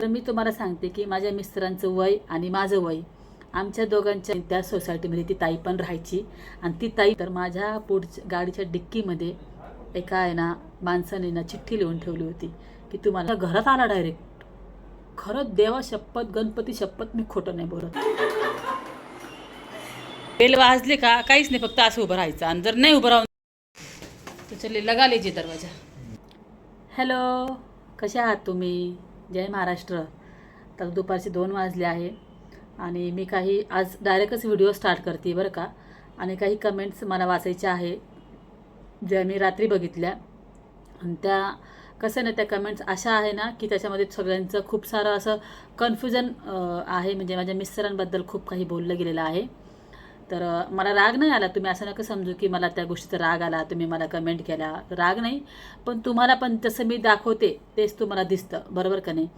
तर मी तुम्हाला सांगते की माझ्या मिस्टरांचं वय आणि माझं वय आमच्या दोघांच्या त्या सोसायटीमध्ये ती ताई पण राहायची. आणि ती ताई तर माझ्या पुढच्या गाडीच्या डिक्कीमध्ये एका आहे ना माणसाने ना चिठ्ठी लिहून ठेवली होती की तुम्हाला घरात आला डायरेक्ट खरंच देवा शपथ गणपती शपथ मी खोटं नाही बोलत. बेल वाजले का? काहीच नाही फक्त असं उभं राहायचं. आणि जर नाही उभं राहून तर चले लगा लेजे दरवाजा. हॅलो कसे आहात तुम्ही? जय महाराष्ट्र. तर दुपारचे दोन वाजले आहे आणि मी काही आज डायरेक्टच व्हिडिओ स्टार्ट करते बरं का. आणि काही कमेंट्स मला वाचायच्या आहे ज्या मी रात्री बघितल्या. आणि त्या कसं ना त्या कमेंट्स अशा आहे ना की त्याच्यामध्ये सगळ्यांचं खूप सारं असं कन्फ्युजन आहे. म्हणजे माझ्या मिस्टरांबद्दल खूप काही बोललं गेलेलं आहे. तर मला राग नाही आला. तुम्ही असं नका समजू की मला त्या गोष्टीचा राग आला तुम्ही मला कमेंट केला. राग नाही. पण तुम्हाला पण तसं मी दाखवते तेच तुम्हाला दिसतं. बरोबर का नाही?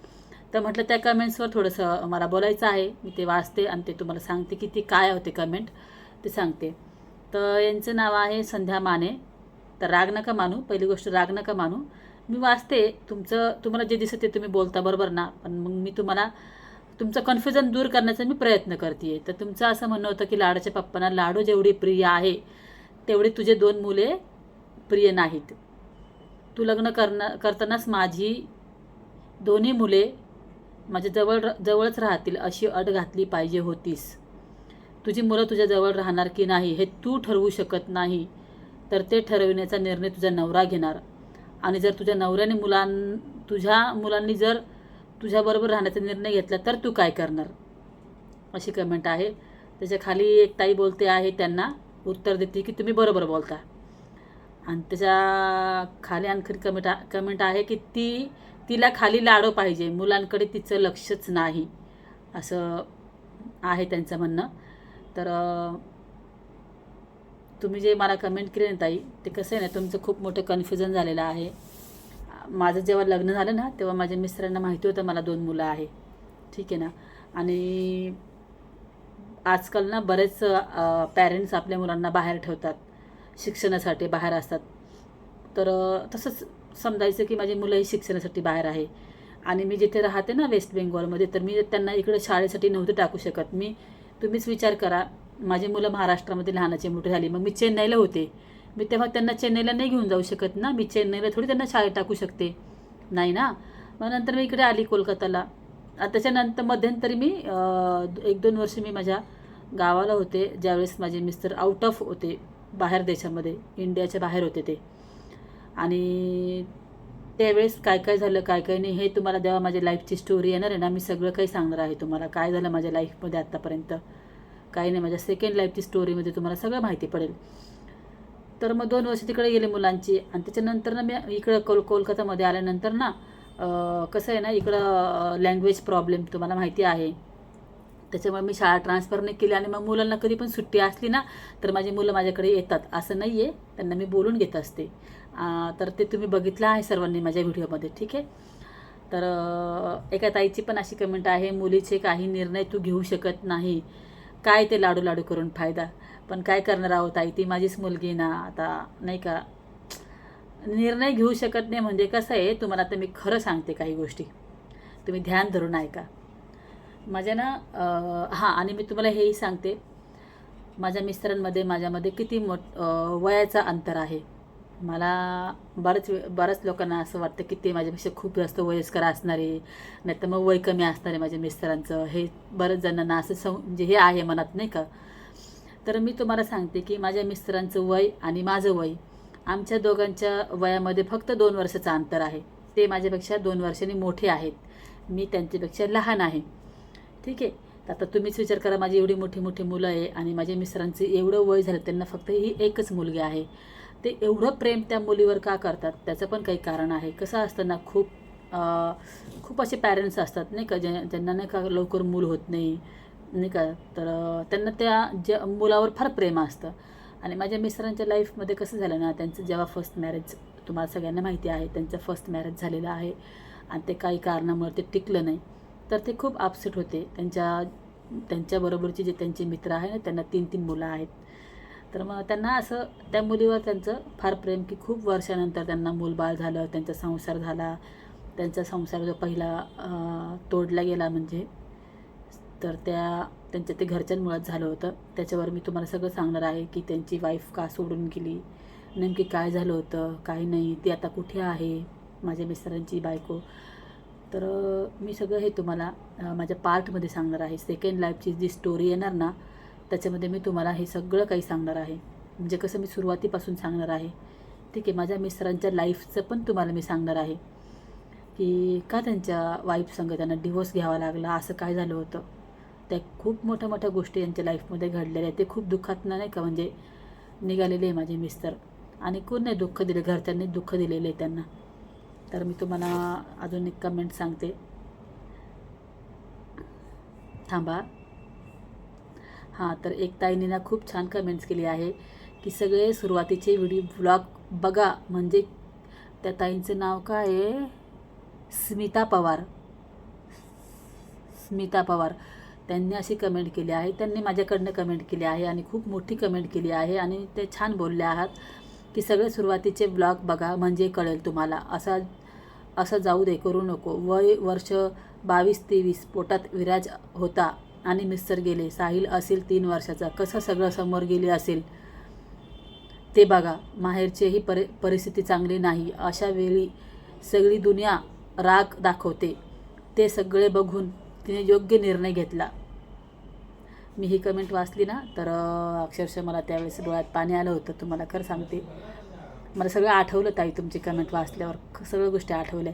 तर म्हटलं त्या कमेंट्सवर थोडंसं मला बोलायचं आहे. मी ते वाचते आणि ते तुम्हाला सांगते की ती काय होते कमेंट ते सांगते. तर यांचं नाव आहे संध्या माने. तर राग नका मानू. पहिली गोष्ट राग नका मानू. मी वाचते. तुमचं तुम्हाला जे दिसतं ते तुम्ही बोलता बरोबर ना? पण मग मी तुम्हाला तुमचं कन्फ्युजन दूर करण्याचा मी प्रयत्न करते तर तुमचं असं म्हणणं होतं की लाडाच्या पप्पांना लाडू जेवढी प्रिय आहे तेवढी तुझे दोन मुले प्रिय नाहीत. तू लग्न करणं करतानाच माझी दोन्ही मुले माझ्या जवळ जवळच राहतील अशी अट घातली पाहिजे होतीस. तुझी मुलं तुझ्याजवळ राहणार की नाही हे तू ठरवू शकत नाही. तर ते ठरविण्याचा निर्णय तुझा नवरा घेणार. आणि जर तुझ्या नवऱ्याने मुलां तुझ्या मुलांनी जर तुझ्याबरोबर राहण्याचा निर्णय घेतला तर तू काय करणार? अशी कमेंट आहे. त्याच्याखाली एक ताई बोलते आहे त्यांना उत्तर देते की तुम्ही बरोबर बोलता. आणि त्याच्याखाली आणखी कमेंट कमेंट आहे की ती तिला खाली लाडो पाहिजे. मुलांकडे तिचं लक्षच नाही. असं आहे त्यांचं म्हणणं. तर तुम्ही जे मला कमेंट केले ना ताई ते कसं आहे ना तुमचं खूप मोठं कन्फ्युजन झालेलं आहे. माझं जेव्हा लग्न झालं ना तेव्हा माझ्या मिस्टरांना माहिती होतं मला दोन मुलं आहे. ठीक आहे ना? आणि आजकाल ना बरेच पॅरेंट्स आपल्या मुलांना बाहेर ठेवतात. शिक्षणासाठी बाहेर असतात. तर तसंच समजायचं की माझी मुलं ही शिक्षणासाठी बाहेर आहे. आणि मी जिथे राहते ना वेस्ट बेंगॉलमध्ये तर मी त्यांना इकडे शाळेसाठी नव्हते टाकू शकत. मी तुम्हीच विचार करा माझी मुलं महाराष्ट्रामध्ये लहानाची मोठी झाली मग मी चेन्नईला होते. मी तेव्हा त्यांना चेन्नईला नाही घेऊन जाऊ शकत ना. मी चेन्नईला थोडी त्यांना शाळेत टाकू शकते. नाही ना? मग नंतर मी इकडे आली कोलकाताला. त्याच्यानंतर मध्यंतरी मी एक दोन वर्ष मी माझ्या गावाला होते. ज्यावेळेस माझे मिस्टर आउट ऑफ होते बाहेर देशामध्ये इंडियाच्या बाहेर होते ते. आणि त्यावेळेस काय काय झालं काय काय नाही हे तुम्हाला जेव्हा माझ्या लाईफची स्टोरी येणार आहे ना. मी सगळं काही सांगणार आहे तुम्हाला. काय झालं माझ्या लाईफमध्ये आत्तापर्यंत काही नाही माझ्या सेकंड लाईफची स्टोरीमध्ये तुम्हाला सगळं माहिती पडेल. तर मग दोन वर्ष तिकडे गेले मुलांची. आणि त्याच्यानंतर ना मी इकडं कोल कोलकातामध्ये आल्यानंतर ना कसं आहे ना इकडं लँग्वेज प्रॉब्लेम तुम्हाला माहिती आहे. त्याच्यामुळे मी शाळा ट्रान्सफर नाही केली आणि मग मुलांना कधी पण सुट्टी असली ना तर माझी मुलं माझ्याकडे येतात. असं नाही आहे त्यांना मी बोलून घेत असते. तर ते तुम्ही बघितलं आहे सर्वांनी माझ्या व्हिडिओमध्ये ठीक आहे? तर एका ताईची पण अशी कमेंट आहे मुलीचे काही निर्णय तू घेऊ शकत नाही. काय ते लाडू लाडू करून फायदा? पण काय करणार आहोत? आई ती माझीच मुलगी ना. आता नाही का? निर्णय घेऊ शकत नाही. म्हणजे कसं आहे तुम्हाला आता मी खरं सांगते काही गोष्टी. तुम्ही ध्यान धरून ऐका. माझ्या ना हां आणि मी तुम्हाला हेही सांगते. माझ्या मिस्टरांमध्ये माझ्यामध्ये किती मोठ वयाचा वयाचं अंतर आहे. मला बरंच वे- बऱ्याच लोकांना असं वाटतं की ते माझ्यापेक्षा खूप जास्त वयस्कर असणारे नाही तर मग वय कमी असणारे माझ्या मिस्टरांचं. हे बऱ्याच जणांना असं सं म्हणजे हे आहे मनात नाही का? तर मी तुम्हाला सांगते की माझ्या मिस्टरांचं वय आणि माझं वय आमच्या दोघांच्या वयामध्ये फक्त दोन वर्षाचं अंतर आहे. ते माझ्यापेक्षा दोन वर्षांनी मोठे आहेत. मी त्यांच्यापेक्षा लहान आहे. ठीक आहे? तर आता तुम्हीच विचार करा माझी एवढी मोठी मोठी मुलं आहे आणि माझ्या मिस्टरांचे एवढं वय झालं त्यांना फक्त ही एकच मुलगी आहे. ते एवढं प्रेम त्या मुलीवर का करतात? त्याचं पण काही कारण आहे. कसं असताना खूप खूप असे पॅरेंट्स असतात नाही का? ज्या ज्यांना नाही का लवकर मूल होत नाही. नाही का? तर त्यांना त्या ज्या मुलावर फार प्रेम असतं. आणि माझ्या मिस्टरांच्या लाईफमध्ये कसं झालं ना त्यांचं जेव्हा फर्स्ट मॅरेज तुम्हाला सगळ्यांना माहिती आहे त्यांचं फर्स्ट मॅरेज झालेलं आहे. आणि ते काही कारणामुळे ते टिकलं नाही. तर ते खूप अपसेट होते. त्यांच्या त्यांच्याबरोबरचे जे त्यांचे मित्र आहे ना त्यांना तीन तीन मुलं आहेत. तर मग त्यांना असं त्या मुलीवर त्यांचं फार प्रेम की खूप वर्षानंतर त्यांना मूलबाळ झालं त्यांचा संसार झाला. त्यांचा संसार जो पहिला तोडला गेला म्हणजे तर त्या त्यांच्या ते घरच्यांमुळेच झालं होतं. त्याच्यावर मी तुम्हाला सगळं सांगणार आहे की त्यांची वाईफ का सोडून गेली नेमकी काय झालं होतं काय नाही ती आता कुठे आहे माझ्या मिस्टरांची बायको. तर मी सगळं हे तुम्हाला माझ्या पार्टमध्ये सांगणार आहे. सेकंड लाईफची जी स्टोरी येणार ना त्याच्यामध्ये मी तुम्हाला हे सगळं काही सांगणार आहे. म्हणजे कसं मी सुरुवातीपासून सांगणार आहे. ठीक आहे माझ्या मिस्टरांच्या लाईफचं पण तुम्हाला मी सांगणार आहे. की का त्यांच्या वाईफ संग त्यांना डिवोर्स घ्यावा लागला? असं काय झालं होतं? त्या खूप मोठ्या मोठ्या गोष्टी यांच्या लाईफमध्ये घडलेल्या आहेत. ते खूप दुःखात नाही का? म्हणजे निघालेले आहे माझे मिस्टर आणि कोण नाही दुःख दिले? घरच्यांनी दुःख दिलेले आहे त्यांना. तर मी तुम्हाला अजून एक कमेंट सांगते. थांबा. हां तर एक ताईने ना खूप छान कमेंट्स केली आहे की सगळे सुरुवातीचे व्हिडिओ ब्लॉग बघा. म्हणजे त्या ताईंचं नाव काय आहे? स्मिता पवार. स्मिता पवार. त्यांनी अशी कमेंट केली आहे त्यांनी माझ्याकडनं कमेंट केली आहे आणि खूप मोठी कमेंट केली आहे आणि ते छान बोलले आहात की सगळे सुरुवातीचे ब्लॉग बघा म्हणजे कळेल तुम्हाला. असा असं जाऊ दे करू नको. वय वर्ष बावीस तेवीस पोटात विराज होता आणि मिस्टर गेले. साहिल असेल तीन वर्षाचा. कसं सगळं समोर गेले असेल ते बघा. माहेरचीही परि परिस्थिती चांगली नाही. अशा वेळी सगळी दुनिया राग दाखवते. ते सगळे बघून तिने योग्य निर्णय घेतला. मी ही कमेंट वाचली ना तर अक्षरशः मला त्यावेळेस डोळ्यात पाणी आलं होतं. तुम्हाला खरं सांगते. मला सगळं आठवलं ताई तुमची कमेंट वाचल्यावर. सगळं सगळ्या गोष्टी आठवल्या.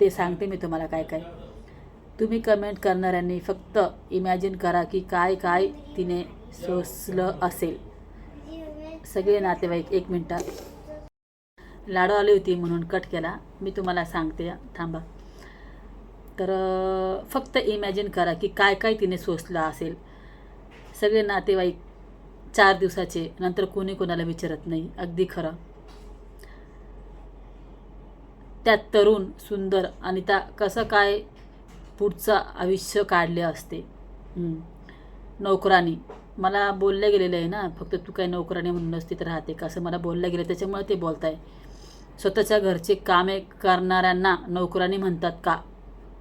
ते सांगते मी तुम्हाला काय काय. तुम्ही कमेंट करणाऱ्यांनी फक्त इमॅजिन करा की काय काय तिने सोसलं असेल. सगळे नातेवाईक एक मिनटात लाडू आली होती म्हणून कट केला. मी तुम्हाला सांगते. थांबा. तर फक्त इमॅजिन करा की काय काय तिने सोसलं असेल. सगळे नातेवाईक चार दिवसाचे नंतर कोणी कोणाला विचारत नाही. अगदी खरं. त्यात तरुण सुंदर आणि त्या कसं काय पुढचं आयुष्य काढले असते. नोकरानी. मला बोललं गेलेलं आहे ना फक्त तू काय नोकरानी म्हणून तिथं राहते का असं मला बोललं गेलं त्याच्यामुळे ते बोलत आहे स्वतःच्या घरचे कामे करणाऱ्यांना नोकरानी म्हणतात का?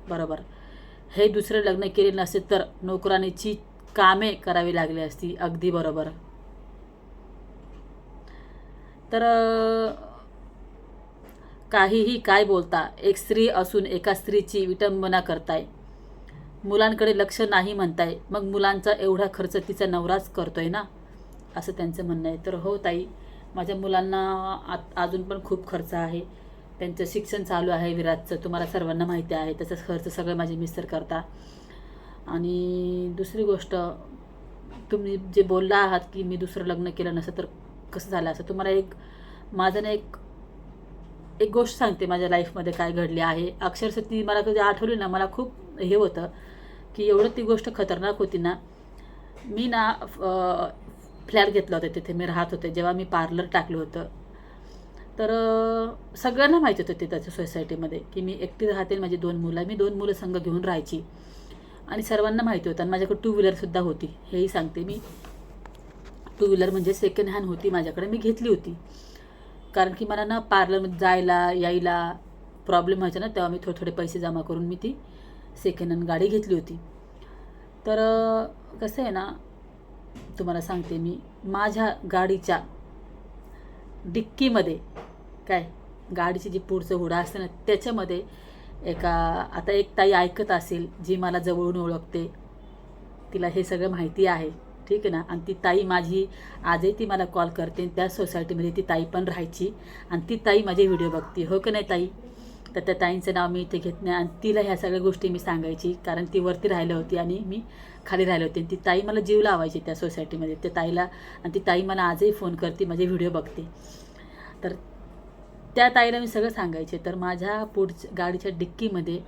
बरोबर. हे दुसरे लग्न केले नसते तर नोकरानीची कामे करावी लागली असती अगदी बरोबर. तर काहीही काय बोलता एक स्त्री असून एका स्त्रीची विटंबना करताय. मुलांकडे लक्ष नाही म्हणताय मग मुलांचा एवढा खर्च तिचा नवराच करतोय ना? असं त्यांचं म्हणणं आहे. तर हो ताई माझ्या मुलांना आत अजून पण खूप खर्च आहे. त्यांचं शिक्षण चालू आहे विराटचं. तुम्हाला सर्वांना माहिती आहे त्याचा खर्च सगळं माझे मिस्टर करता. आणि दुसरी गोष्ट तुम्ही जे बोलला आहात की मी दुसरं लग्न केलं नसं तर कसं झालं असं? तुम्हाला एक माझं ना एक एक गोष्ट सांगते माझ्या लाईफमध्ये काय घडली आहे. अक्षरशः ती मला कधी आठवली ना मला खूप हे होतं की एवढं ती गोष्ट खतरनाक होती ना. मी ना फ्लॅट घेतला होता तिथे मी राहत होते जेव्हा मी पार्लर टाकलं होतं. तर सगळ्यांना माहिती होतं ते त्याच्या सोसायटीमध्ये की मी एकटी राहते माझी दोन मुलं मी दोन मुलं संघ घेऊन राहायची. आणि सर्वांना माहिती होतं. आणि माझ्याकडे टू व्हीलरसुद्धा होती. हेही सांगते मी. टू व्हीलर म्हणजे सेकंड हँड होती माझ्याकडे. मी घेतली होती. कारण की मला ना पार्लरमध्ये जायला यायला प्रॉब्लेम व्हायचा ना तेव्हा मी थोडे थोडे पैसे जमा करून मी ती सेकंड हँड गाडी घेतली होती. तर कसं आहे ना तुम्हाला सांगते मी. माझ्या गाडीच्या डिक्कीमध्ये काय गाडीची जी पुढचं हुडा असते ना त्याच्यामध्ये एका आता एक ताई ऐकत असेल जी मला जवळून ओळखते. तिला हे सगळं माहिती आहे. ठीक आहे ना? आणि ती ताई माझी आजही ती मला कॉल करते. त्या सोसायटीमध्ये ती ताई पण राहायची. आणि ती ताई माझे व्हिडिओ बघते. हो की नाही ताई? तर त्या ताईंचं नाव मी इथे घेत नाही. आणि तिला ह्या सगळ्या गोष्टी मी सांगायची. कारण ती वरती राहिली होती आणि मी खाली राहिले होते. आणि ती ताई मला जीव लावायची त्या सोसायटीमध्ये. त्या ताईला आणि ती ताई मला आजही फोन करते माझे व्हिडिओ बघते. तर त्या ताईला मी सगळं सांगायचे. तर माझ्या पुढच्या गाडीच्या डिक्कीमध्ये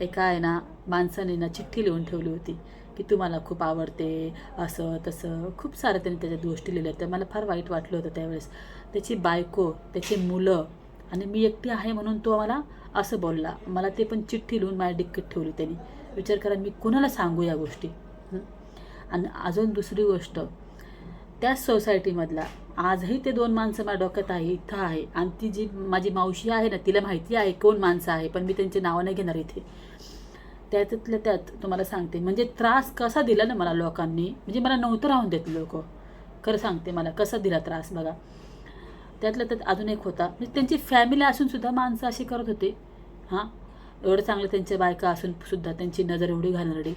एका आहे ना माणसाने ना चिठ्ठी लिहून ठेवली होती की तू मला खूप आवडते असं तसं. खूप सारं त्यांनी त्याच्यात गोष्टी लिहिल्या तर मला फार वाईट वाटलं होतं त्यावेळेस. त्याची बायको त्याची मुलं आणि मी एकटी आहे म्हणून तो मला असं बोलला. मला ते पण चिठ्ठी लिहून माझ्या डिक्कीत ठेवली त्यांनी. विचार करा मी कुणाला सांगू या गोष्टी? आणि अजून दुसरी गोष्ट त्याच सोसायटीमधला. आजही ते दोन माणसं माझ्या डोक्यात आहे इथं आहे. आणि ती जी माझी मावशी आहे ना तिला माहिती आहे कोण माणसं आहे पण मी त्यांची नावं नाही घेणार इथे. त्याच्यातल्या त्यात तुम्हाला सांगते म्हणजे त्रास कसा दिला ना मला लोकांनी म्हणजे मला नव्हतं राहून देत लोक. खरं सांगते मला कसा दिला त्रास बघा. त्यातल्या त्यात अजून एक होता म्हणजे त्यांची फॅमिली असूनसुद्धा माणसं अशी करत होते. हां एवढं चांगलं त्यांच्या बायका असूनसुद्धा त्यांची नजर एवढी घालणारी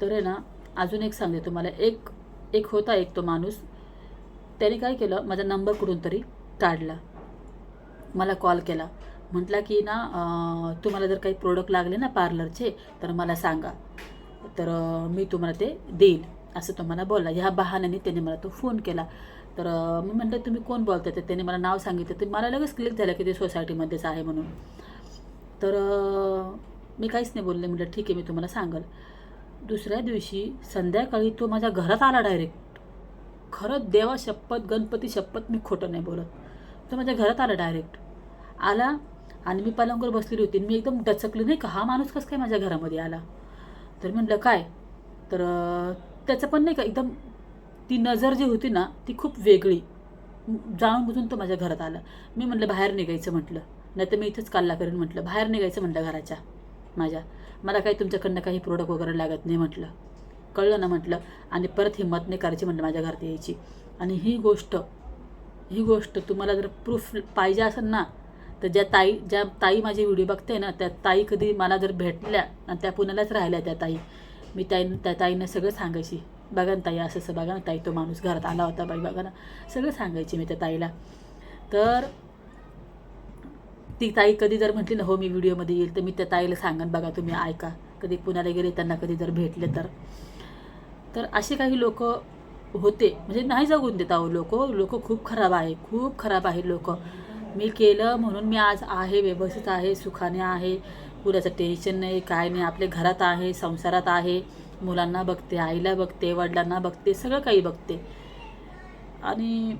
तर आहे ना अजून एक सांगते तुम्हाला एक एक होता एक तो माणूस. त्याने काय केलं माझा नंबर कुठून तरी काढला. मला कॉल केला. म्हटला की ना तुम्हाला जर काही प्रोडक्ट लागले ना पार्लरचे तर मला सांगा. तर मी तुम्हाला ते देईल. असं तो मला बोलला. ह्या बहाण्याने त्याने मला तो फोन केला. तर मी म्हटलं तुम्ही कोण बोलता तर त्याने मला नाव सांगितलं. तर मला लगेच क्लिक झालं की ते सोसायटीमध्येच आहे म्हणून. तर मी काहीच नाही बोलले. म्हटलं ठीक आहे मी तुम्हाला सांगेल. दुसऱ्या दिवशी संध्याकाळी तो माझ्या घरात आला डायरेक्ट खरंच देवा शपथ गणपती शपथ मी खोटं नाही बोलत. तो माझ्या घरात आला डायरेक्ट आला आणि मी पलंगावर बसलेली होती. मी एकदम डचकली नाही का? हा माणूस कसं काय माझ्या घरामध्ये आला? तर म्हटलं काय? तर त्याचं पण नाही का एकदम ती नजर जी होती ना ती खूप वेगळी. जाणून बुजून तो माझ्या घरात आला. मी म्हटलं बाहेर निघायचं म्हटलं. नाही तर मी इथंच काल्ला करेन म्हटलं. बाहेर निघायचं म्हटलं घराच्या माझ्या. मला काही तुमच्याकडनं काही प्रोडक्ट वगैरे लागत नाही म्हटलं. कळलं ना म्हटलं. आणि परत हिंमत नाही करायची म्हटलं माझ्या घरात यायची. आणि ही गोष्ट ही गोष्ट तुम्हाला जर प्रूफ पाहिजे असेल ना तर ज्या ताई ज्या ताई माझी व्हिडिओ बघते ना त्या ताई कधी मला जर भेटल्या आणि त्या पुण्यालाच राहिल्या त्या ताई मी ताई त्या ताईनं सगळं सांगायची. बघा ना ताई असं असं बघा ना ताई तो माणूस घरात आला होता बाई बघा ना. सगळं सांगायची मी त्या ताईला. तर ती ताई कधी जर म्हटली ना हो मी व्हिडिओमध्ये येईल तर मी त्या ताईला सांगन बघा तुम्ही ऐका. कधी पुण्याला गेले त्यांना कधी जर भेटले तर. तर असे काही लोक होते. म्हणजे नाही जगून देत अहो लोक. लोक खूप खराब आहे. खूप खराब आहे लोक. मी केलं म्हणून मी आज आहे व्यवस्थित आहे सुखाने आहे. कुणाचं टेन्शन नाही काय नाही. आपल्या घरात आहे संसारात आहे. मुलांना बघते आईला बघते वडिलांना बघते सगळं काही बघते. आणि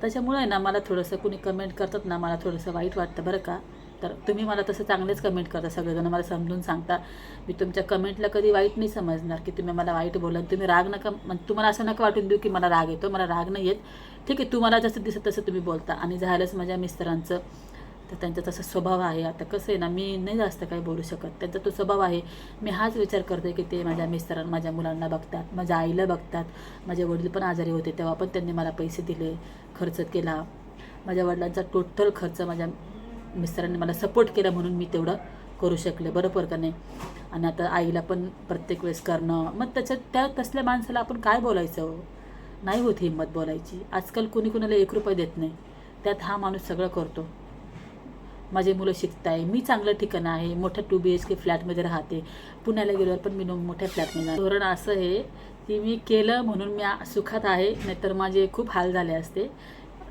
त्याच्यामुळे ना मला थोडंसं कुणी कमेंट करतात ना मला थोडंसं वाईट वाटतं बरं का. तर तुम्ही मला तसं चांगलेच कमेंट करता सगळेजण मला समजून सांगता. मी तुमच्या कमेंटला कधी वाईट नाही समजणार की तुम्ही मला वाईट बोला तुम्ही राग नका तुम्हाला असं नका वाटून देऊ की मला राग येतो मला राग नाही येत. ठीक आहे तुम्हाला जसं दिसत तसं तुम्ही बोलता. आणि झालंच माझ्या मिस्टरांचं. तर त्यांचा तसा स्वभाव आहे. आता कसं आहे ना मी नाही जास्त काही बोलू शकत. त्यांचा तो स्वभाव आहे मी हाच विचार करते की ते माझ्या मिस्टरां माझ्या मुलांना बघतात माझ्या आईला बघतात. माझे वडील पण आजारी होते तेव्हा पण त्यांनी मला पैसे दिले खर्च केला. माझ्या वडिलांचा टोटल खर्च माझ्या मिस्टरांनी मला सपोर्ट केला म्हणून मी तेवढं करू शकले. बरोबर का नाही? आणि आता आईला पण प्रत्येक वेळेस करणं मग त्याच्यात त्या तसल्या माणसाला आपण काय बोलायचं? नाही होत हिंमत बोलायची. आजकाल कोणी कोणाला एक रुपये देत नाही. त्यात हा माणूस सगळं करतो. माझे मुलं शिकत आहे मी चांगलं ठिकाण आहे मोठ्या टू बी एच के फ्लॅटमध्ये राहते. पुण्याला गेल्यावर पण मी मोठ्या फ्लॅटमध्ये धोरण असं आहे की मी केलं म्हणून मी सुखात आहे नाहीतर माझे खूप हाल झाले असते.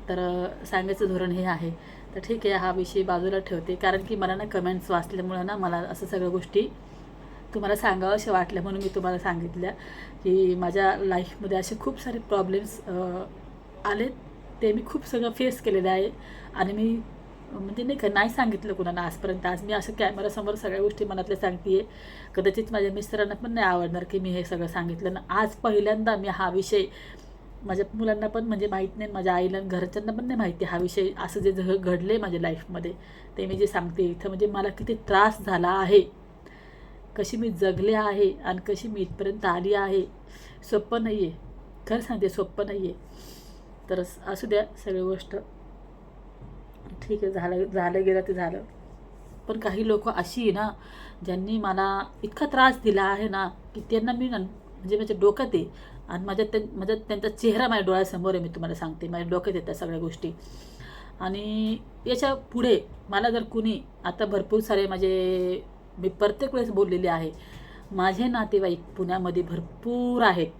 तर सांगायचं धोरण हे आहे. तर ठीक आहे हा विषय बाजूला ठेवते. कारण की मला ना कमेंट्स वाचल्यामुळं ना मला असं सगळ्या गोष्टी तुम्हाला सांगावं अशा वाटल्या म्हणून मी तुम्हाला सांगितल्या की माझ्या लाईफमध्ये असे खूप सारे प्रॉब्लेम्स आले ते मी खूप सगळं फेस केलेलं आहे. आणि मी म्हणजे नाही का नाही सांगितलं कुणाला आजपर्यंत. आज मी असं कॅमेरासमोर सगळ्या गोष्टी मनातल्या सांगते आहे कदाचित माझ्या मिस्टरांना पण नाही आवडणार की मी हे सगळं सांगितलं. ना आज पहिल्यांदा मी हा विषय माझ्या मुलांना पण म्हणजे माहीत नाही माझ्या आईला आणि घरच्यांना पण नाही माहिती हा विषय असं जे झ आहे माझ्या लाईफमध्ये ते मी जे सांगते इथं म्हणजे मला किती त्रास झाला आहे. कशी मी जगले आहे आणि कशी मी इथपर्यंत आली आहे सोपं नाही आहे खरं सांगते सोपं नाही आहे तर असू द्या सगळी गोष्ट ठीक आहे झालं झालं गेलं ते झालं. पण काही लोक अशी आहे ना ज्यांनी मला इतका त्रास दिला आहे ना की त्यांना मी ना म्हणजे माझ्या डोक्यात आहे. आणि माझ्या त्यां माझ्या त्यांचा चेहरा माझ्या डोळ्यासमोर आहे मी तुम्हाला सांगते. माझ्या डोक्यात येतात सगळ्या गोष्टी. आणि याच्यापुढे मला जर कुणी आता भरपूर सारे माझे मी प्रत्येक वेळेस बोललेले आहे. माझे नातेवाईक पुण्यामध्ये भरपूर आहेत.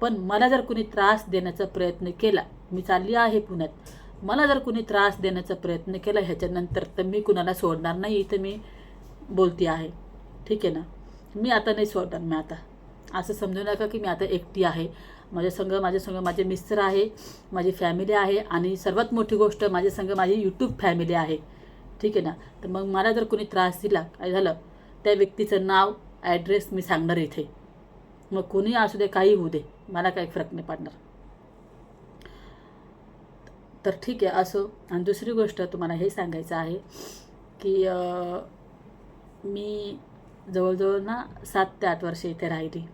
पण मला जर कुणी त्रास देण्याचा प्रयत्न केला मी चालली आहे पुण्यात. मला जर कुणी त्रास देण्याचा प्रयत्न केला ह्याच्यानंतर तर मी कुणाला सोडणार नाही इथं मी बोलते आहे. ठीक आहे ना? मी आता नाही सोडणार मी आता. असं समजू नका की मी आता एकटी आहे. माझ्या संग माझ्या माझे मिस्टर आहे माझी फॅमिली आहे आणि सर्वात मोठी गोष्ट माझ्या संग माझी यूट्यूब फॅमिली आहे. ठीक आहे ना? तर मग मला जर कोणी त्रास दिला काय झालं? त्या व्यक्तीचं नाव ॲड्रेस मी सांगणार इथे. मग कोणी असू दे काही होऊ दे. मला काही फरक नाही पडणार. तर ठीक आहे असो. आणि दुसरी गोष्ट तुम्हाला हे सांगायचं आहे की मी जवळजवळ ना सात ते आठ वर्षे इथे राहिली.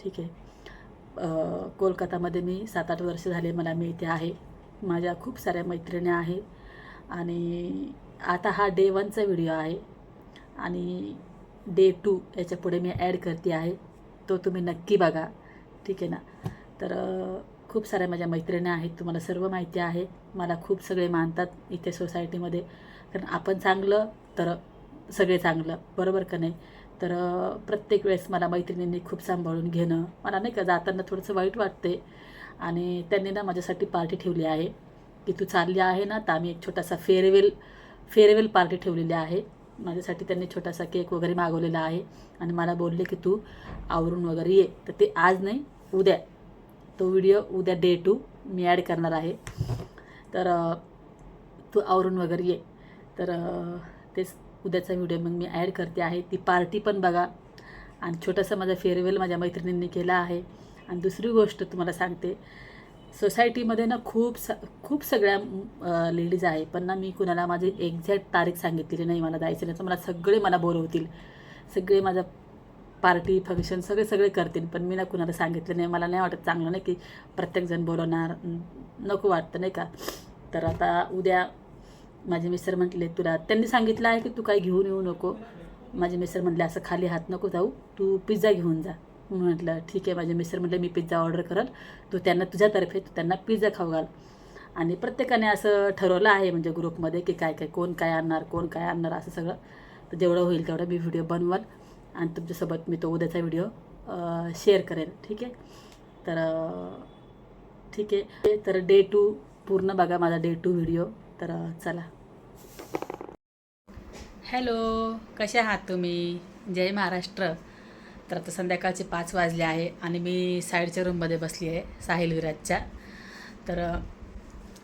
ठीक आहे. कोलकातामध्ये मी सात आठ वर्ष झाले मला मी इथे आहे. माझ्या खूप साऱ्या मैत्रिणी आहे. आणि आता हा डे वनचा व्हिडिओ आहे. आणि डे टू याच्यापुढे मी ॲड करते आहे. तो तुम्ही नक्की बघा. ठीक आहे ना? तर खूप साऱ्या माझ्या मैत्रिणी आहेत तुम्हाला सर्व माहिती आहे. मला खूप सगळे मानतात इथे सोसायटीमध्ये. कारण आपण चांगलं तर सगळे चांगलं. बरोबर का नाही? तर प्रत्येक वेळेस मला मैत्रिणींनी खूप सांभाळून घेणं मला नाही का जाताना थोडंसं वाईट वाटते. आणि त्यांनी ना माझ्यासाठी पार्टी ठेवली आहे. की तू चालली आहे ना तर आम्ही एक छोटासा फेअरवेल फेअरवेल पार्टी ठेवलेली आहे. माझ्यासाठी त्यांनी छोटासा केक वगैरे मागवलेला आहे. आणि मला बोलले की तू आवरून वगैरे ये. तर ते आज नाही उद्या. तो व्हिडिओ उद्या डे टू मी ॲड करणार आहे. तर तू आवरून वगैरे ये. तर तेच उद्याचा व्हिडिओ मग मी ॲड करते आहे. ती पार्टी पण बघा. आणि छोटासा माझा फेअरवेल माझ्या मैत्रिणींनी केला आहे. आणि दुसरी गोष्ट तुम्हाला सांगते. सोसायटीमध्ये ना खूप स खूप सगळ्या लेडीज आहे. पण ना मी कुणाला माझी एक्झॅक्ट तारीख सांगितलेली नाही. मला जायचं नाही. तर मला सगळे मला बोलवतील. सगळे माझा पार्टी फंक्शन सगळे सगळे करतील. पण मी ना कुणाला सांगितलं नाही. मला नाही वाटत चांगलं नाही की प्रत्येकजण बोलवणार. नको वाटतं नाही का? तर आता उद्या माझे मिस्टर म्हटले तुला त्यांनी सांगितलं आहे की तू काही घेऊन येऊ नको. माझे मिस्टर म्हटले असं खाली हात नको जाऊ. तू पिझ्झा घेऊन जा. म्हटलं ठीक आहे. माझे मिस्टर म्हटले मी पिझ्झा ऑर्डर करल. तू त्यांना तुझ्यातर्फे तू त्यांना पिझ्झा खाऊ घाल. आणि प्रत्येकाने असं ठरवलं आहे म्हणजे ग्रुपमध्ये की काय काय कोण काय आणणार कोण काय आणणार असं सगळं. तर जेवढं होईल तेवढं मी व्हिडिओ बनवाल. आणि तुमच्यासोबत मी तो उद्याचा व्हिडिओ शेअर करेल ठीक आहे? तर ठीक आहे. तर डे टू पूर्ण बघा माझा डे टू व्हिडिओ. तर चला. हॅलो कसे आहात तुम्ही? जय महाराष्ट्र. तर आता संध्याकाळचे पाच वाजले आहे आणि मी साईडच्या रूममध्ये बसली आहे साहिल विराजच्या. तर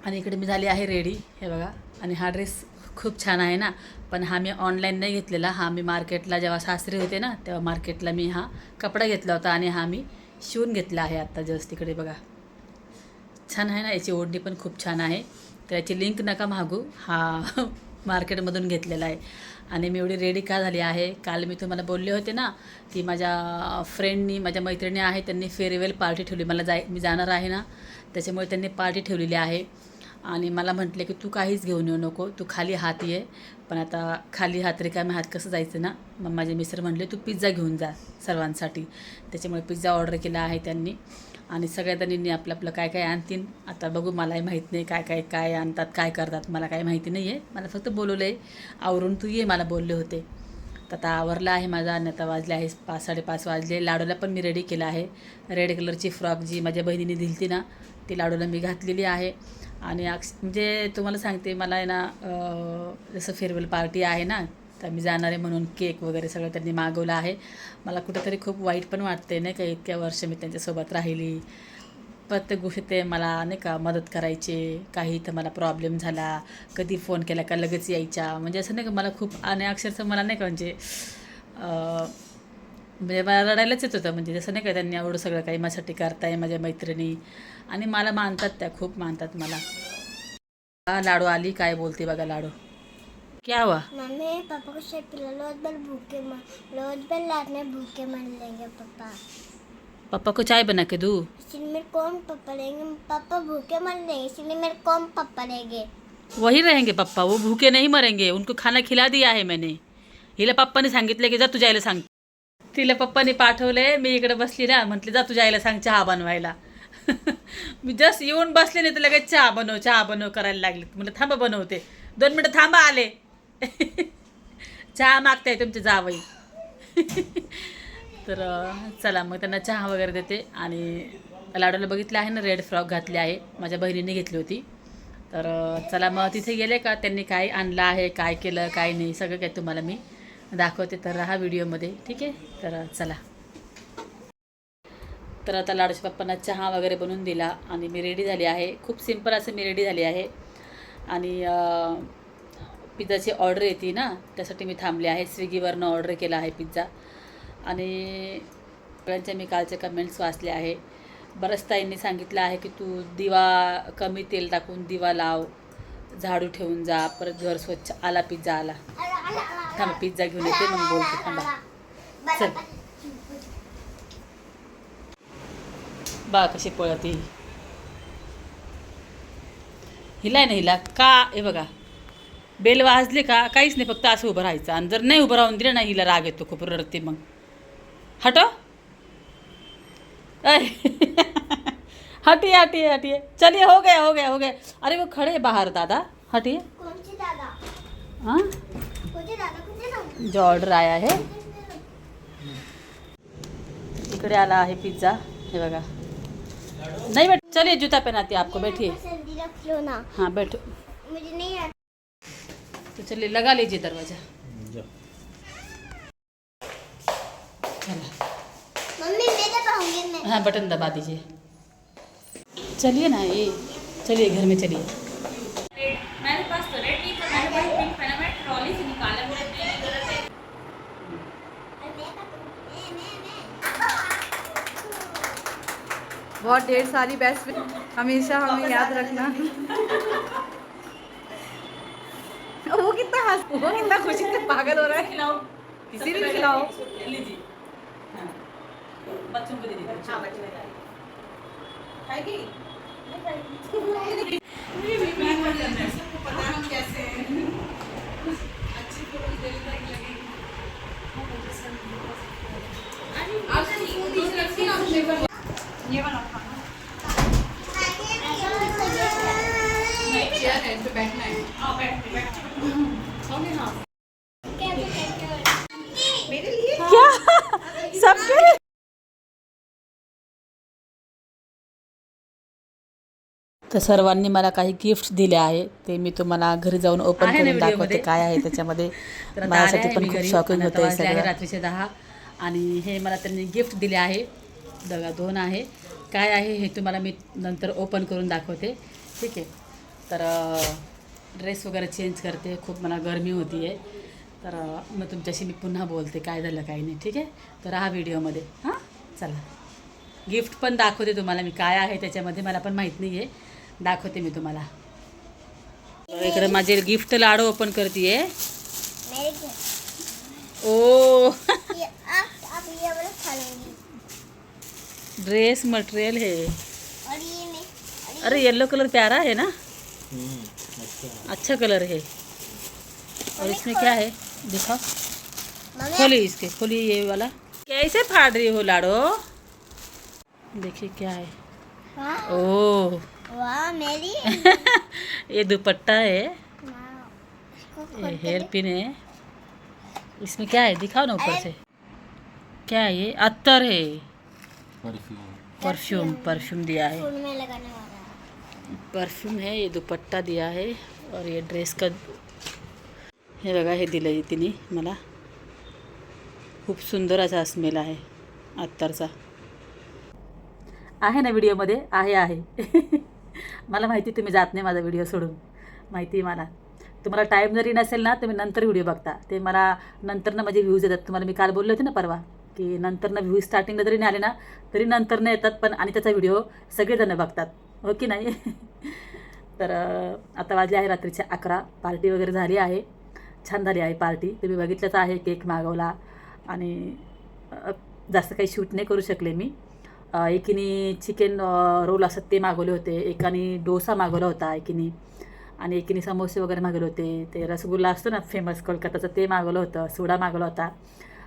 आणि इकडे मी झाली आहे रेडी हे बघा. आणि हा ड्रेस खूप छान आहे ना. पण हा मी ऑनलाईन नाही घेतलेला. हा मी मार्केटला जेव्हा सासरे होते ना तेव्हा मार्केटला मी हा कपडा घेतला होता आणि हा मी शिवून घेतला आहे आत्ता जस्ट तिकडे बघा. छान आहे ना याची ओढणी पण खूप छान आहे. तर याची लिंक नका मागू. हा मार्केटमधून घेतलेला आहे. आणि मी एवढी रेडी का झाली आहे? काल मी तुम्हाला बोलले होते ना की माझ्या फ्रेंडनी माझ्या मैत्रिणी आहे त्यांनी फेअरवेल पार्टी ठेवली. मला जाय मी जाणार आहे ना. त्याच्यामुळे त्यांनी पार्टी ठेवलेली आहे. आणि मला म्हटले की तू काहीच घेऊन येऊ नको तू खाली हात ये. पण आता खाली हात रिकामे हात कसं जायचं ना? मग माझे मिस्टर म्हटले तू पिझ्झा घेऊन जा सर्वांसाठी. त्याच्यामुळे पिझ्झा ऑर्डर केला आहे त्यांनी. आणि सगळ्या जणींनी आपलं आपलं काय काय आणतील आता बघू मलाही माहीत नाही काय काय काय आणतात काय करतात मला काही माहिती नाही आहे मला फक्त बोलवलं आहे आवरून तू ये मला बोलले होते. तर आता आवरला आहे माझा आणि आता वाजले आहे पाच साडेपाच वाजले. लाडूला पण मी रेडी केला आहे. रेड कलरची फ्रॉक जी माझ्या बहिणीने दिली ना ती लाडूला मी घातलेली आहे. आणि अक्ष म्हणजे तुम्हाला सांगते मला आहे ना जसं फेअरवेल पार्टी आहे ना तर मी जाणार आहे म्हणून केक वगैरे सगळं त्यांनी मागवलं आहे. मला कुठेतरी खूप वाईट पण वाटते नाही का इतक्या वर्ष मी त्यांच्यासोबत राहिली. प्रत्येक गोष्टी ते मला नाही का मदत करायचे काही तर मला प्रॉब्लेम झाला कधी फोन केला का लगेच यायच्या. म्हणजे असं नाही का मला खूप आणि अक्षरशः मला नाही का म्हणजे म्हणजे मला रडायलाच येत होतं. म्हणजे जसं नाही का त्यांनी एवढं सगळं काही माझ्यासाठी करताय माझ्या मैत्रिणी. आणि मला मानतात त्या खूप मानतात मला. हा, लाडू आली काय बोलते बघा लाडू. क्या हुआ? मम्मी पापा को शेक पिला रोज भर भूखे रोज भर रात में भूखे मर लेंगे पापा. पापा को चाय बना के दूँ? इसलिए मेरे कौन पापा लेंगे पापा भूखे मर लेंगे इसलिए मेरे कौन पापा लेंगे वही रहेंगे पप्पा वो भूखे नहीं मरेंगे उनको खाना खिला दिया आहे मैंने. हिला पप्पाने सांगितलं की जा तुझ्या आईला सांग. तिला पप्पानी पाठवले मी इकडे बसली ना म्हटली जा तुझ्या आईला सांग चहा बनवायला. मी जस्ट येऊन बसले नाही तर लगेच चहा बनव चहा बनव करायला लागले. म्हटलं थांबा बनवते. दोन मिनटं थांबा आले. चहा मागताय तुमचे जावई. तर चला मग त्यांना चहा वगैरे देते. आणि लाडूला बघितलं आहे ना रेड फ्रॉक घातली आहे. माझ्या बहिणीने घेतली होती. तर चला मग तिथे गेले का? त्यांनी काय आणलं आहे काय केलं काय नाही सगळं काय तुम्हाला मी दाखवते तर राहा व्हिडिओमध्ये ठीक आहे? तर चला. तर आता लाडूच्या पप्पांना चहा वगैरे बनवून दिला आणि मी रेडी झाली आहे. खूप सिंपल असं मी रेडी झाली आहे. आणि पिझ्झाची ऑर्डर येते ना त्यासाठी मी थांबले आहे. स्विगीवरनं ऑर्डर केला आहे पिझ्झा. आणि सगळ्यांच्या मी कालचे कमेंट्स वाचले आहे. बऱ्याच ताईंनी सांगितलं आहे की तू दिवा कमी तेल टाकून दिवा लाव. झाडू ठेवून जा. परत घर स्वच्छ आला पिझ्झा आला. थांबा पिझ्झा घेऊन येते मग बोलते थांबा. चल. बा कशी पळते हिला आहे ना हिला. का? हे बघा. बेल वाजले का? काहीच नाही फक्त असं उभं राहायचं. आणि जर नाही उभं राहून दिलं ना हिला राग येतो खूप रडते मग. हटो. अय. हटिए हटिए चलिए हो गया हो गया हो गया. अरे वो खड़े बाहर दादा. हटिए दादा? हाँ? जो ऑर्डर आया है. इकडे आला आहे पिझ्झा हे बघा. नहीं बैठ चलिए जूता पहनाती आपको बैठिए हाँ बैठो. मुझे नहीं आता तो चलिए लगा लीजिए दरवाज़ा. मम्मी मैं हाँ बटन दबा दीजिए. चलिए ना ये चलिए घर में चलिए मेरे पास तो रेड नहीं था मेरे पास पिंक पहना मैं ट्रॉली से निकाला मुझे पीली कलर से बहुत ढेर सारी बेस्ट हमेशा हमें याद रखना। वो कितना हंस वो कितना खुशी से पागल हो रहा है। खिलाओ। किसी भी खिलाओ। लीजिए। हाँ। बच्चों को दे दीजिए सबके तर सर्वांनी मला काही गिफ्ट दिले आहे. ते मी तुम्हाला घरी जाऊन ओपन करून दाखवते? काय आहे त्याच्यामध्ये. माझ्यासाठी पण खूप शॉकिंग होतं हे रात्रीचे दहा. आणि हे मला त्यांनी गिफ्ट दिले आहे. बघा दोन आहे. काय आहे हे तुम्हाला मी नंतर ओपन करून दाखवते. ठीक आहे. तर ड्रेस वगैरे चेंज करते. खूप मला गरमी होती आहे तर मग तुमच्याशी मी पुन्हा बोलते. काय झालं काही नाही. ठीक आहे? तर हा व्हिडिओमध्ये हां? चला. गिफ्ट पण दाखवते तुम्हाला मी. काय आहे त्याच्यामध्ये मला पण माहीत नाही आहे दाखवते मी तुम्हाला. इकडे माझे गिफ्ट लाडू ओपन करते ओ. ड्रेस मटेरियल है। और ये मैं और ये अरे येलो कलर प्यारा है ना? अच्छा अच्छा कलर है। और इसमें क्या है? दिखाओ मम्मी। खोलिए इसके खोलिए ये वाला। कैसे फाड़ रही हो लाडो? देखिए क्या है। वाह। ओ वाह मेरी। ये दुपट्टा है। ये हेयर पिन है। इसमें क्या है? दिखाओ ना ऊपर से। क्या है ये? अत्तर है। परफ्यूम. परफ्यूम दिया है। फूल में लगाने वाला परफ्यूम है ये दुपट्टा दिया है और ये ड्रेस का हे बघा हे दिलं आहे तिने मला। खूप सुंदर असा स्मेल आहे अत्तरचा आहे ना व्हिडिओमध्ये आहे आहे. मला माहिती तुम्ही जात नाही माझा व्हिडिओ सोडून. माहिती आहे मला. तुम्हाला टाईम जरी नसेल ना तुम्ही नंतर व्हिडिओ बघता. ते मला नंतर ना माझे व्ह्यूज येतात. तुम्हाला मी काल बोलले होते ना परवा. की नंतर ना स्टार्टिंगला जरी नाही आले ना तरी नंतर येतात पण आणि त्याचा व्हिडिओ सगळेजणं बघतात. हो की नाही? तर आता वाजले आहे रात्रीचे अकरा. पार्टी वगैरे झाली आहे. छान झाली आहे पार्टी तुम्ही बघितलंच आहे केक मागवला. आणि जास्त काही शूट नाही करू शकले मी. एकीने चिकन रोल असत ते मागवले होते. एकाने डोसा मागवला होता एकीने. आणि एकीने समोसे वगैरे मागवले होते. ते रसगुल्ला असतो ना फेमस कोलकाताचं ते मागवलं होतं. सोडा मागवला होता.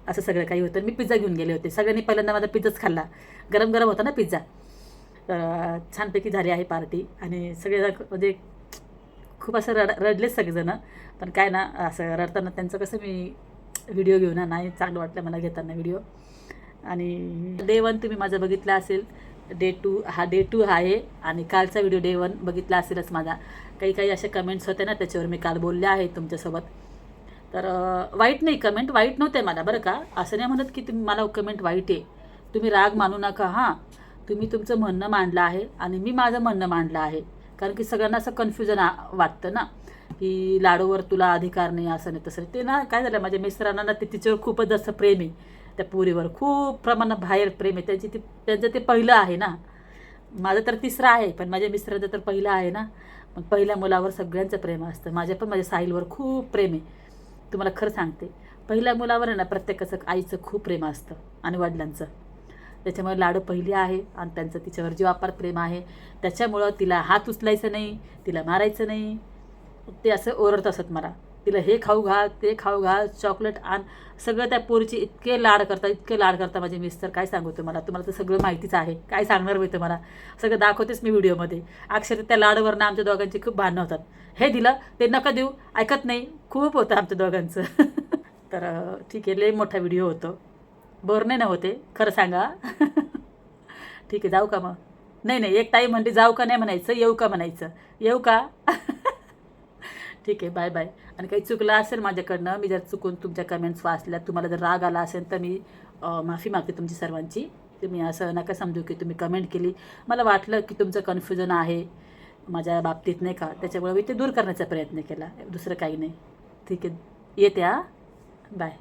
असं सगळं काही होतं. मी पिझ्झा घेऊन गेले होते. सगळ्यांनी पहिल्यांदा माझा पिझ्झाच खाल्ला. गरम गरम होता ना पिझ्झा. तर छानपैकी झाली आहे पार्टी. आणि सगळेजण म्हणजे खूप असं रड रडलेच सगळेजणं. पण काय ना असं रडताना त्यांचं कसं मी व्हिडिओ घेऊन ना नाही चांगलं वाटलं मला घेताना व्हिडिओ. आणि डे वन तुम्ही माझा बघितला असेल. डे टू हा डे टू हा आहे. आणि कालचा व्हिडिओ डे वन बघितला असेलच माझा. काही काही असे कमेंट्स होते ना त्याच्यावर मी काल बोलले आहे तुमच्यासोबत. तर वाईट नाही कमेंट वाईट नव्हते मला बरं का? असं नाही म्हणत की तुम्ही मला कमेंट वाईट आहे. तुम्ही राग मानू नका हां. तुम्ही तुमचं म्हणणं मांडलं आहे आणि मी माझं म्हणणं मांडलं आहे. कारण की सगळ्यांना असं कन्फ्युजन वाटतं ना की लाडूवर तुला अधिकार नाही असं नाही तसं नाही. ते ना काय झालं माझ्या मिस्टरांना ना ते तिच्यावर खूपच जास्त प्रेम आहे. त्या पुरीवर खूप प्रमाणात बाहेर प्रेम आहे. त्यांची ती त्यांचं ते पहिलं आहे ना. माझं तर तिसरं आहे पण माझ्या मिस्टरांचं तर पहिलं आहे ना. मग पहिल्या मुलावर सगळ्यांचं प्रेम असतं. माझ्या पण माझ्या साहिलवर खूप प्रेम आहे. तुम्हाला खरं सांगते पहिल्या मुलावर ना प्रत्येकाचं आईचं खूप प्रेम असतं आणि वडिलांचं. त्याच्यामुळे लाडू पहिली आहे आणि त्यांचं तिच्यावर जीवापार प्रेम आहे त्याच्यामुळं तिला हात उचलायचं नाही तिला मारायचं नाही. ते असं ओरडत असत मला. तिला हे खाऊ घाल ते खाऊ घाल चॉकलेट आण. सगळं त्या पोरीचे इतके लाड करता इतके लाड करता माझे मिस्टर काय सांगू तुम्हाला? तुम्हाला तर सगळं माहितीच आहे. काय सांगणार मी तुम्हाला? सगळं दाखवतेच मी व्हिडिओमध्ये. अक्षर त्या लाडवरनं आमच्या दोघांची खूप भांडणं होतात. हे दिलं ते नका देऊ ऐकत नाही. खूप होतं आमच्या दोघांचं. तर ठीक आहे लय मोठा व्हिडिओ होतो. बोर नाही ना होते खरं सांगा. ठीक आहे जाऊ का मग? नाही नाही एक ताई म्हणते जाऊ का नाही म्हणायचं येऊ का म्हणायचं? येऊ का? ठीक आहे बाय बाय आणि काही चुकलं असेल माझ्याकडनं मी जर चुकून तुमच्या कमेंट्स वाचल्या तुम्हाला जर राग आला असेल तर मी माफी मागते तुमची सर्वांची. तुम्ही असं नका समजू की तुम्ही कमेंट केली. मला वाटलं की तुमचं कन्फ्युजन आहे माझ्या बाबतीत नाही का? त्याच्यामुळे मी ते दूर करण्याचा प्रयत्न केला. दुसरं काही नाही. ठीक आहे. येते हा? बाय